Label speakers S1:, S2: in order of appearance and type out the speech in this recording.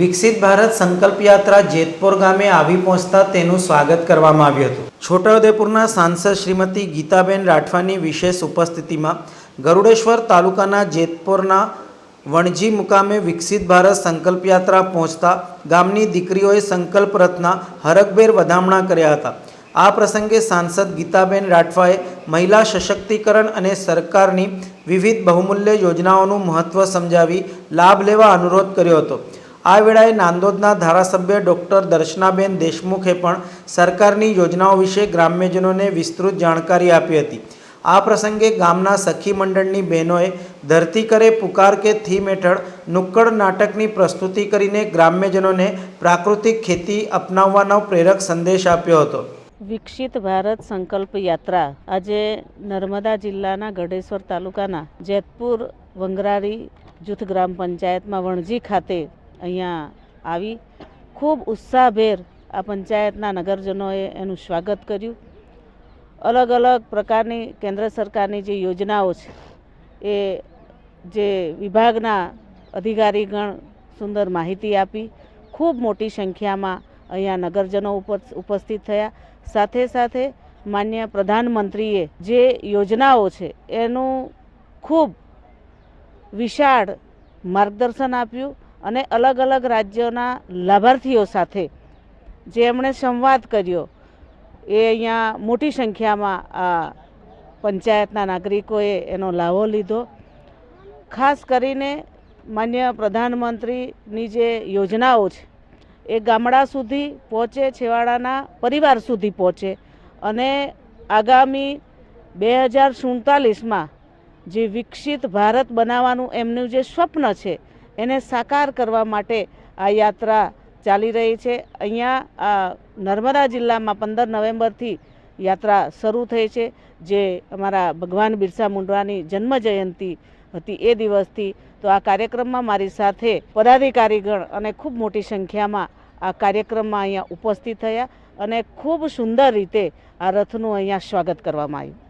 S1: વિકસિત ભારત સંકલ્પ યાત્રા જેતપુર ગામે આવી પહોંચતા તેનું સ્વાગત કરવામાં આવ્યું હતું. છોટાઉદેપુરના સાંસદ શ્રીમતી ગીતાબેન રાઠવાની વિશેષ ઉપસ્થિતિમાં ગરુડેશ્વર તાલુકાના જેતપુરના વણજી મુકામે વિકસિત ભારત સંકલ્પ યાત્રા પહોંચતા ગામની દીકરીઓએ સંકલ્પ રથના હરકભેર વધામણા કર્યા હતા. આ પ્રસંગે સાંસદ ગીતાબેન રાઠવાએ મહિલા સશક્તિકરણ અને સરકારની વિવિધ બહુમૂલ્ય યોજનાઓનું મહત્ત્વ સમજાવી લાભ લેવા અનુરોધ કર્યો હતો. આ વેળાએ નાંદોદના ધારાસભ્ય ડૉક્ટર દર્શનાબેન દેશમુખે પણ સરકારની યોજનાઓ વિશે ગ્રામ્યજનોને વિસ્તૃત જાણકારી આપી હતી. આ પ્રસંગે ગામના સખી મંડળની બહેનોએ ધરતી કરે પુકાર કે થીમ હેઠળ નુક્કડ નાટકની પ્રસ્તુતિ કરીને ગ્રામ્યજનોને પ્રાકૃતિક ખેતી અપનાવવાનો પ્રેરક સંદેશ આપ્યો હતો.
S2: વિકસિત ભારત સંકલ્પ યાત્રા આજે નર્મદા જિલ્લાના ગઢેશ્વર તાલુકાના જેતપુર વંગરાળી જૂથ ગ્રામ પંચાયતમાં વણજી ખાતે અહીંયા આવી. ખૂબ ઉત્સાહભેર આ પંચાયતના નગરજનોએ એનું સ્વાગત કર્યું. અલગ અલગ પ્રકારની કેન્દ્ર સરકારની જે યોજનાઓ છે, એ જે વિભાગના અધિકારીગણ સુંદર માહિતી આપી, ખૂબ મોટી સંખ્યામાં અહીંયા નગરજનો ઉપસ્થિત થયા. સાથે સાથે માન્ય પ્રધાનમંત્રીએ જે યોજનાઓ છે, એનું ખૂબ વિશાળ માર્ગદર્શન આપ્યું. અને અલગ અલગ રાજ્યોના લાભાર્થીઓ સાથે જે એમણે સંવાદ કર્યો, એ અહીંયા મોટી સંખ્યામાં આ પંચાયતના નાગરિકોએ એનો લાભો લીધો. ખાસ કરીને માન્ય પ્રધાનમંત્રીની જે યોજનાઓ છે, એ ગામડા સુધી પહોંચે, છેવાડાના પરિવાર સુધી પહોંચે અને આગામી બે હજાર સુડતાલીસમાં જે વિકસિત ભારત બનાવવાનું એમનું જે સ્વપ્ન છે એને સાકાર કરવા માટે આ યાત્રા ચાલી રહી છે. અહીંયા નર્મદા જિલ્લામાં પંદર નવેમ્બરથી યાત્રા શરૂ થઈ છે, જે અમારા ભગવાન બિરસા મુંડવાની જન્મ જયંતિ હતી એ દિવસથી. તો આ કાર્યક્રમમાં મારી સાથે પદાધિકારીગણ અને ખૂબ મોટી સંખ્યામાં આ કાર્યક્રમમાં અહીંયા ઉપસ્થિત થયા અને ખૂબ સુંદર રીતે આ રથનું અહીંયા સ્વાગત કરવામાં આવ્યું.